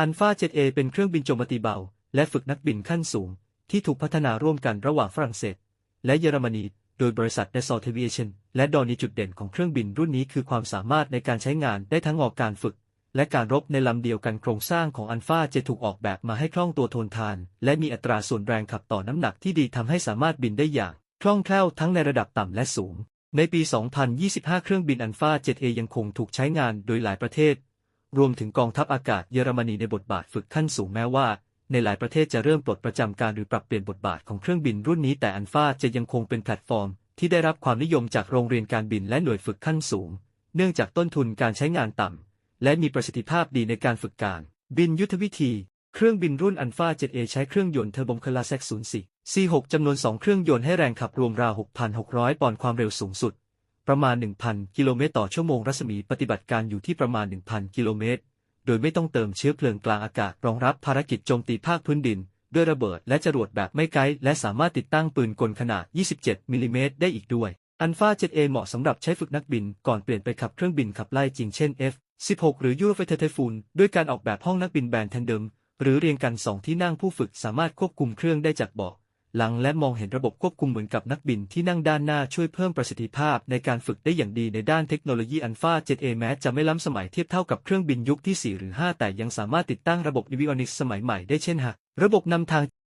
อันฟา 7A เป็นเครื่องบินโจมตีเบา และฝึกนักบินขั้นสูง ที่ถูกพัฒนาร่วมกันระหว่างฝรั่งเศส และเยอรมนี โดยบริษัท Dassault Aviation และดอนีจุดเด่นของเครื่องบินรุ่นนี้คือความสามารถในการใช้งานได้ทั้งออกการฝึก และการรบในลำเดียวกันโครงสร้างของอันฟาจะถูกออกแบบมาให้คล่องตัวทนทาน และมีอัตราส่วนแรงขับต่อน้ำหนักที่ดีทำให้สามารถบินได้อย่างคล่องแคล่วทั้งในระดับต่ำและสูง ในปี 2025 เครื่องบินอันฟา 7A ยังคงถูกใช้งานโดยหลายประเทศ รวมถึงกองทัพอากาศเยอรมนีในบทบาทฝึกขั้นสูงแม้ว่า ในหลายประเทศจะเริ่มปลดประจำการหรือปรับเปลี่ยนบทบาทของเครื่องบินรุ่นนี้แต่อันฟาจะยังคงเป็นแพลตฟอร์ม ที่ได้รับความนิยมจากโรงเรียนการบินและหน่วยฝึกขั้นสูง เนื่องจากต้นทุนการใช้งานต่ำและมีประสิทธิภาพดีในการฝึกการ บินยุทธวิธี เครื่องบินรุ่นอันฟา 7A ใช้เครื่องยนต์เทอร์โบคลาเซ็ก04 C6 จำนวน 2 เครื่องยนต์ให้แรงขับรวมราว 6,600 ปอนด์ความเร็วสูงสุด ประมาณ 1,000 กิโลเมตรต่อชั่วโมงรัศมีปฏิบัติการอยู่ที่ประมาณ 1,000 กิโลเมตร โดยไม่ต้องเติมเชื้อเพลิงกลางอากาศรองรับภารกิจโจมตีภาคพื้นดิน ด้วยระเบิดและจรวดแบบไม่ไกด์และสามารถติดตั้งปืนกลขนาด 27 มิลลิเมตรได้อีกด้วย อันฟา 7A เหมาะสำหรับใช้ฝึกนักบินก่อนเปลี่ยนไปขับเครื่องบินขับไล่จริงเช่น F-16 หรือ Eurofighter Typhoon ด้วยการออกแบบห้องนักบินแบนแทนเดิมหรือเรียงกันสองที่นั่งผู้ฝึกสามารถควบคุมเครื่องได้จากเบาะ หลังและมองเห็นระบบควบคุมเหมือนกับนักบินที่นั่งด้านหน้าช่วยเพิ่มประสิทธิภาพในการฝึกได้อย่างดีในด้านเทคโนโลยีอัลฟา 7A แม้จะไม่ล้ำสมัยเทียบเท่ากับเครื่องบินยุคที่ 4 หรือ 5 แต่ยังสามารถติดตั้งระบบนิวิออนิกสมัยใหม่ได้เช่นหากระบบนำทาง